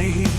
ส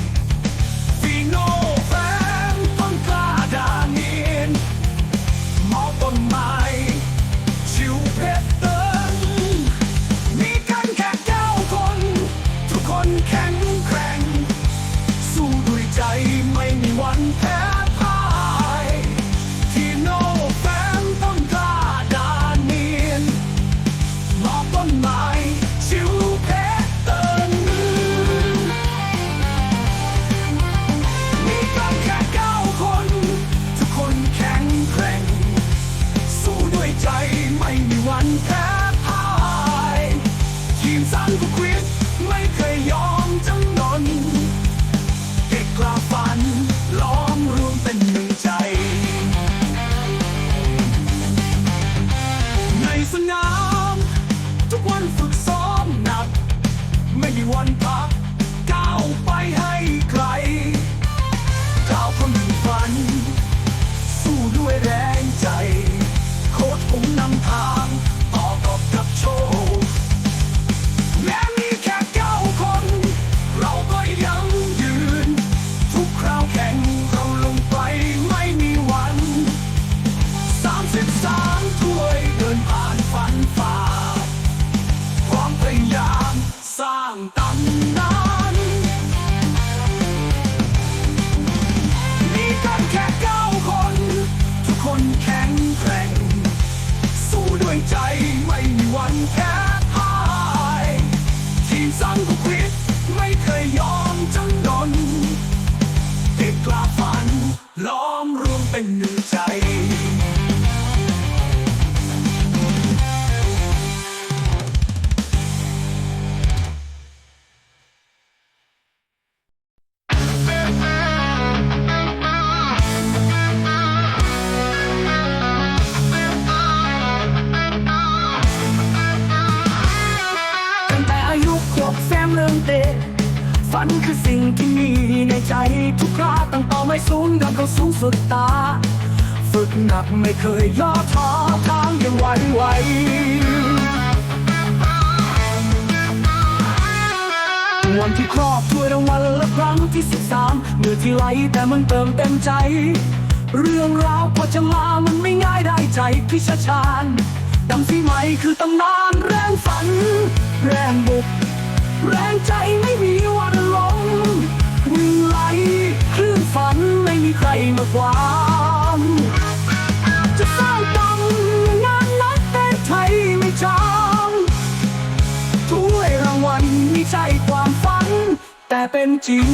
ทีมสันกุควิสไม่เคยยอมจำ แค่พ่ายทีมสังกุควิดไม่เคยยอมจำนนเด็กกล้าฝันล้อมรวมเป็นหนึ่ง ทุกคราตั้งต่อไม่สูงดังเขาสูงสุดตา ฝึกหนักไม่เคยย่อท้อทางยังไหวไหววันที่ครอบถ้วยรางวัลและครั้งที่สิบสามเมื่อที่ไหลแต่มันเติมเต็มใจ เรื่องราวกว่าจะมามันไม่ง่ายได้ใจพิชชาญดำสีไหมคือตำนานแรงฝัน แรงบุก แรงใจไม่มีวัน ฝันไม่มีใครมาขวางจะสร้างตำงานนักเตะไทยไม่จางถ้วยรางวัลไม่ใช่ความฝัน แต่เป็นจริง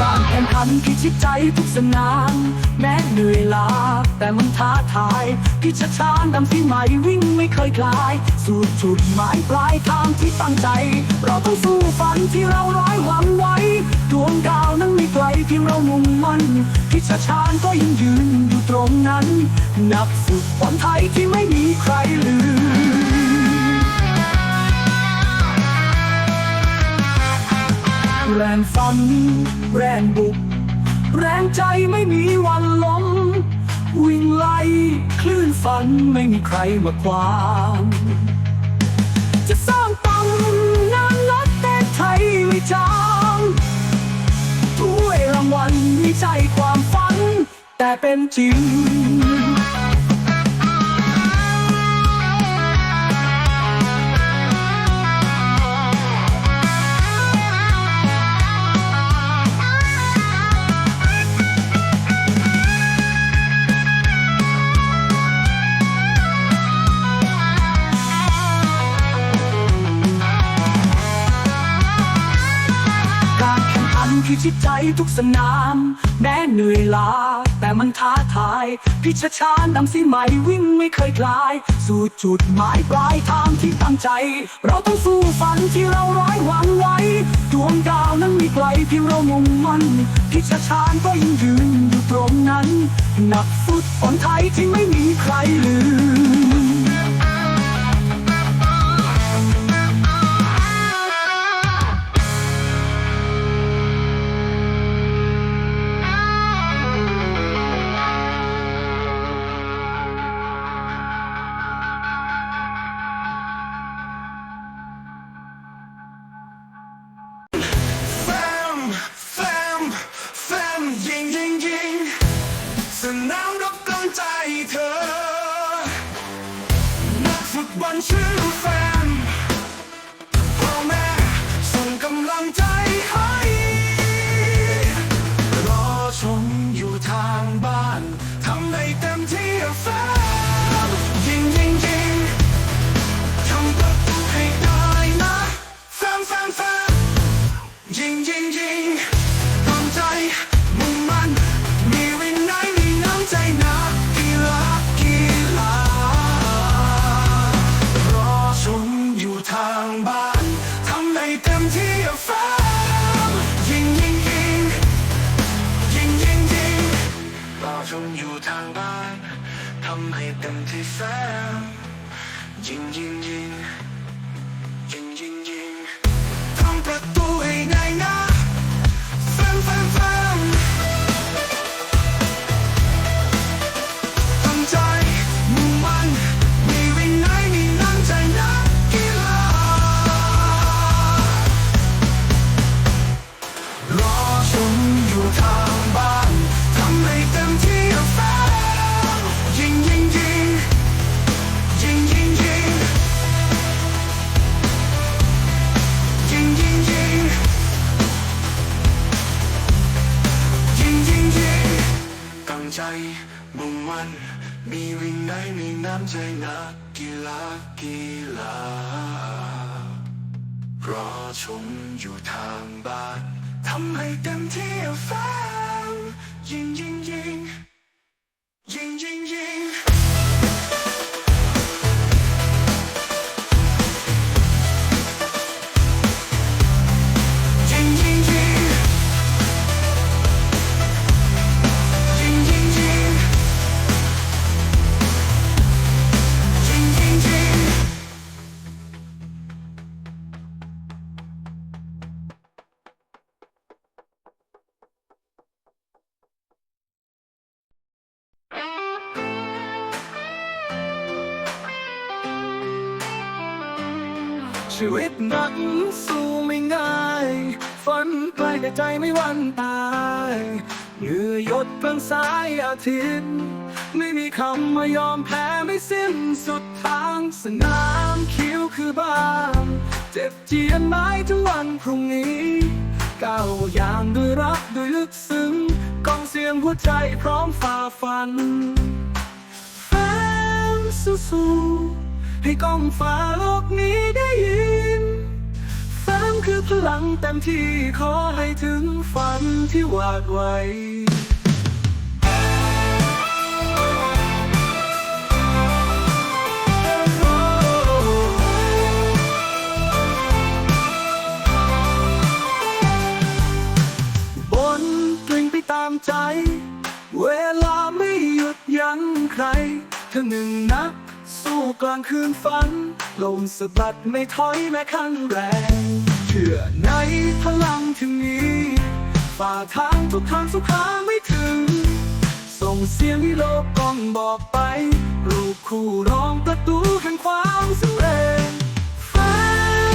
การแข่งขันพิชิตใจทุกสนาม แม้เหนื่อยล้าแต่มันท้าทายพิชชานดำที่ใหม่วิ่งไม่เคยคลาย สู่จุดหมายปลายทางที่ตั้งใจ เราต้องสู้ฝันที่เราร้อยหวังไว้ดวงดาว พิชานก็ยังยืนอยู่ตรงนั้น นักฟุตบอลไทยที่ไม่มีใครลืมแรงฝัน แรงบุก แรงใจไม่มีวันล้ม วิ่งไล่คลื่นฝันไม่มีใครมาขวางจะสร้างตำนานนักเตะไทยไม่จางถ้วยรางวัลม่ใช่ความ แต่เป็นจริง การแข่งขันพิชิตใจทุกสนาม แม้เหนื่อยล้า แต่มันท้าทาย พิชชานดำสิใหม่วิ่งไม่เคยคลาย สู่จุดหมายปลายทางที่ตั้งใจ เราต้องสู้ฝันที่เราร้อยหวังไว้ ดวงดาวนั้นมีไกลเพียงเรามุ่งมั่นพิชชานก็ยังยืนอยู่ตรงนั้น นักฟุตบอลไทยที่ไม่มีใครลืม ทางบ้านทำให้เต็มที่แฟนยิงยิงยิงยิง ตั้งใจมุ่งมั่นมีวินัยมีน้ำใจนักกีฬากีฬารอชมอยู่ทางบ้านทำให้เต็มที่แฟนยิงยิงยิงยิงยิงยิงยิง วิตนักสู้ไม่ง่ายฝันไกลแต่ใจไม่วันตายเหงื่อหยดเพิ่งสายอาทิตย์ไม่มีคำมายอมแพ้ไม่สิ้นสุดทางสนามคิ้วคือบ้านเจ็บเจียนไม้ถึงวันพรุ่งนี้ก้าวอย่างด้วยรักด้วยลึกซึ้งกองเสียงหัวใจพร้อมฝ่าฟันแฟนสู้ ให้กล้องฟ้าโลกนี้ได้ยินแฟนคือพลังเต็มที่ขอให้ถึงฝันที่วาดไว้บนตรึงไปตามใจ เวลาไม่หยุดยั้งใครเธอหนึ่งนัก กลางคืนฝัน ลมสะบัดไม่ถอยแม้ขั้นแรง เชื่อในพลังที่มีฝ่าทางทุกทางสุขาไม่ถึง ส่งเสียงที่โลกกล้องบอกไป รูปคู่ร้องประตูแห่งความสำเร็จแฟ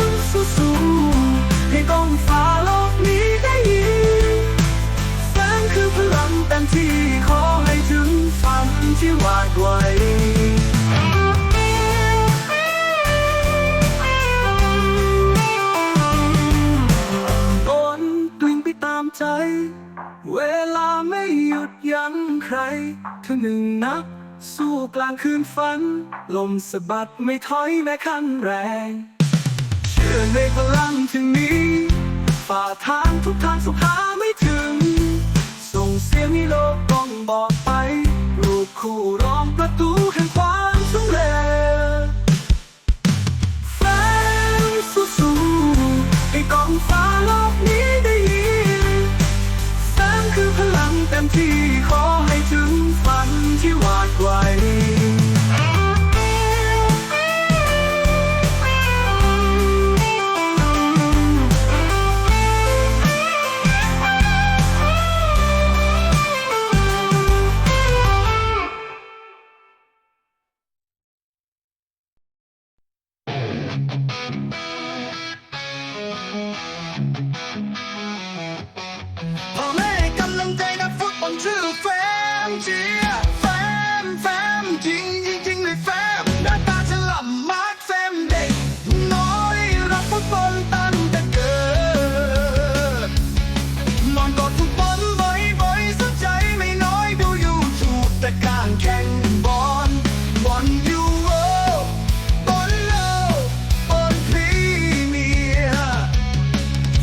นสู้ๆให้กล้องฟ้าโลกนี้ได้ยินแสงคือพลังเต็มที่ขอให้ถึงฝันที่วาดไว้ ใจ เวลาไม่หยุดยั้งใครเธอหนึ่งนัก สู้กลางคืนฝัน ลมสะบัดไม่ถอยแม้ขั้นแรง เชื่อในพลังที่มีฝ่าทางทุกทางสุขหาไม่ถึง ส่งเสียงให้โลกต้องบอกคู่รองประ ที่ขอให้ถึงฝันที่หวาดไกว งบอลบอลยูโรบอลโลกบอลพรีเมียร์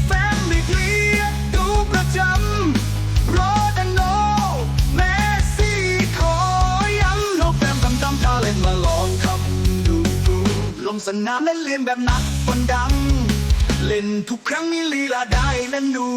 แฟมลี่เพลียดูประจำโรดันโนเมสซี่ขอย้ำโลกแฟมกำจำทาเล่นมาลองทำดูดูลงสนามเล่นเรียนแบบนักบอลดัง เล่นทุกครั้งมีลีลาได้เล่นดู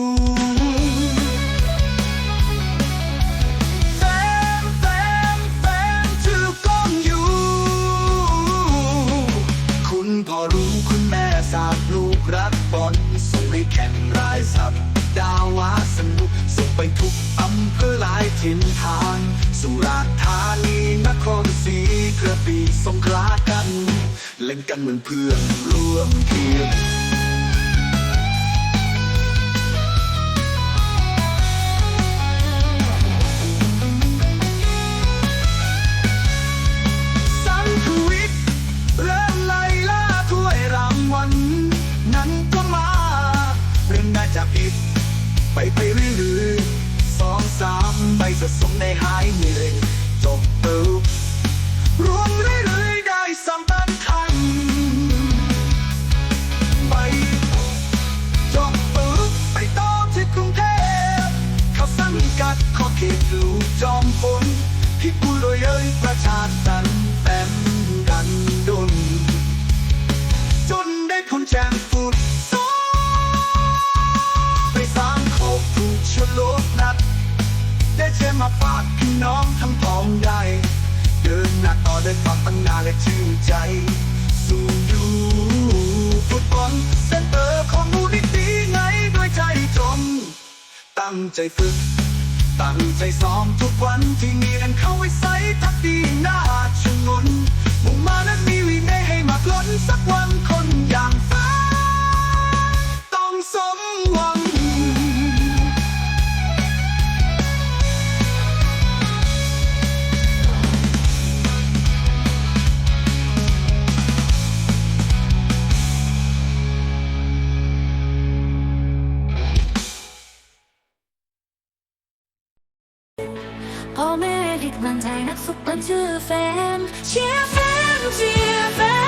คุณพ่อรู้คุณแม่สาบลูกรักบอลส่งให้แข่งรายสัปดาวาสนุกส่งไปทุกอำเภอหลายถิ่นทางสุราษฎร์ธานีนครศรีกระบี่สงขลากัน เล่นกันเหมือนเพื่อนร่วมเพี สะสมในหายเหนื่อย ฝึก ตั้งใจซ้อมทุกวันที่มีกันเข้าไว้ใส่ทักดีหน้าชงนมุ่งมานั้นมีวินัยให้มากล้นสักวันคนอย่างฟ้าต้องสมหวัง พ่อแม่ให้กมันใจนักฟุตบอลชื่อแฟนเชียร์แฟนเชียร์แฟน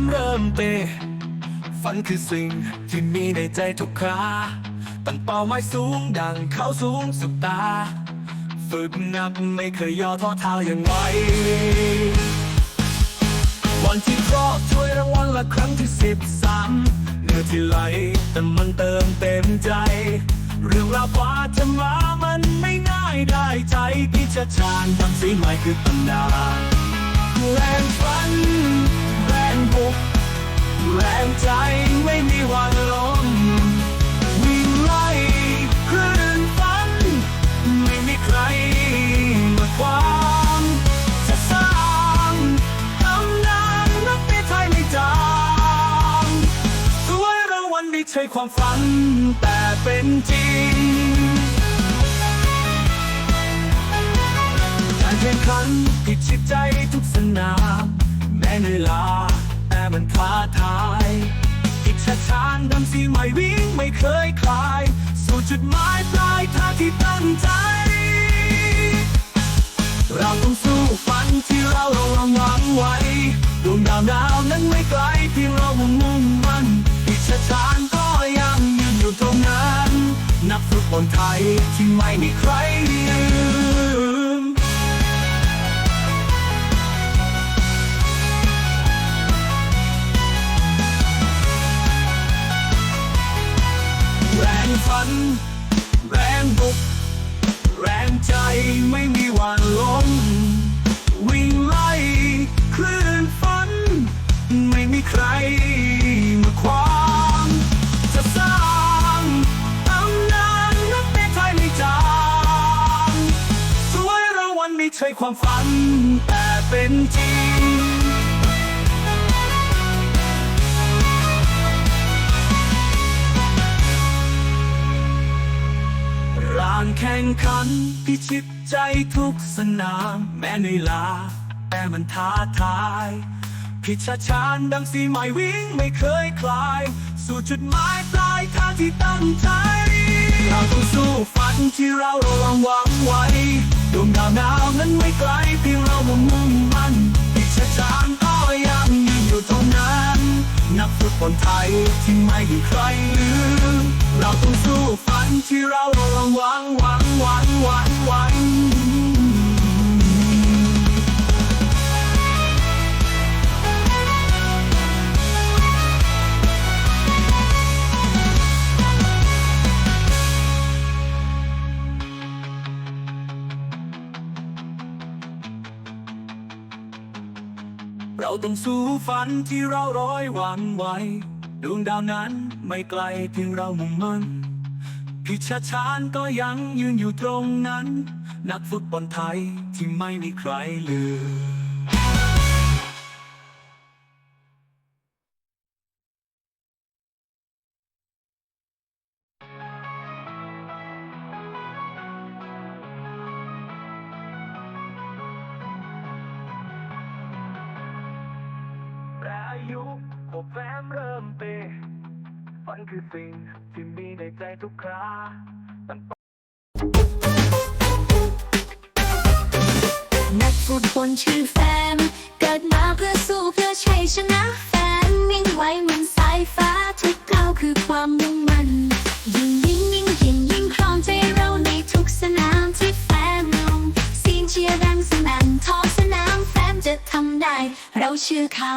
มเริ่มเตะฝันคือสิ่งที่มีในใจทุกคราตั้งเป้าหมายสูงดังเขาสูงสุดตา ฝึกหนักไม่เคยย่อท้อเท้าอย่างไววันที่ครอบถ้วยรางวัลละครั้งที่สิบสามเนื่อที่ไหลแต่มันเติมเต็มใจ เรื่องราวกว่าจะมามันไม่ง่ายได้ใจพิชชาญทำสีใหม่คือตำนานแรงฝัน แรงบุกแรงใจไม่มีวันล้มวิ่งไล่คลื่นฝัน ไม่มีใครมาขวางจะสร้างตำนานนักเตะไทยไม่จางสวยรางวัลไม่ใช่ความฝัน แต่เป็นจริงการแข่งขันพิดชิตใจทุกสนาม เหนื่อยล้าแต่มันท้าทาย อีกชาชานดำสีไม่วิ่งไม่เคยคลาย สู่จุดหมายปลายทางที่ตั้งใจ เราต้องสู้ฝันที่เราเราหวังไว้ดวงดาวดาวนั้นไม่ไกลเพียงเรามุ่งมุ่งมันอีกชาชานก็ยังยืนอยู่ตรงนั้น นักฟุตบอลไทยที่ไม่มีใครลืม ฝัน แรงบุก แรงใจไม่มีวันล้ม วิ่งไล่คลื่นฝัน ไม่มีใครมาขวางจะสร้างตำนานนักเตะไทยไม่จางสวยรางวัลไม่ใช่ความฝันแต่เป็นจริง รางแข่งขัน พิชิตใจทุกสนามแม้ในลาแต่มันท้าทาย พิชาชานดังสีไม้วิ่งไม่เคยคลาย สู่จุดหมายปลายทางที่ตั้งใจ เราต้องสู้ฝันที่เราระวังหวังไว้ดวงดาวดาวนั้นไม่ไกลเพียงเรามุ่งมุ่งมันพิชาชานก็ยังยืนอยู่ตรงนั้น นักฟุตบอลไทยที่ไม่มีใคร ต้องสู้ฝันที่เราร้อยหวังไว้ ดวงดาวนั้นไม่ไกลเพียงเรามุ่งมั่นพิชาชานก็ยังยืนอยู่ตรงนั้น นักฟุตบอลไทยที่ไม่มีใครลืม ทุกครานักฟุตบอลชื่อแฟม เกิดมาเพื่อสู้เพื่อชัยชนะแฟนวิ่งไวเหมือนสายฟ้าทุกก้าวคือความมุ่งมั่นยิ่งยิ่งยิ่งยิ่งยิ่งครองใจเราในทุกสนามที่แฟมลงเสียงเชียร์ดังสนั่นท้องสนามแฟมจะทำได้ เราเชื่อเขา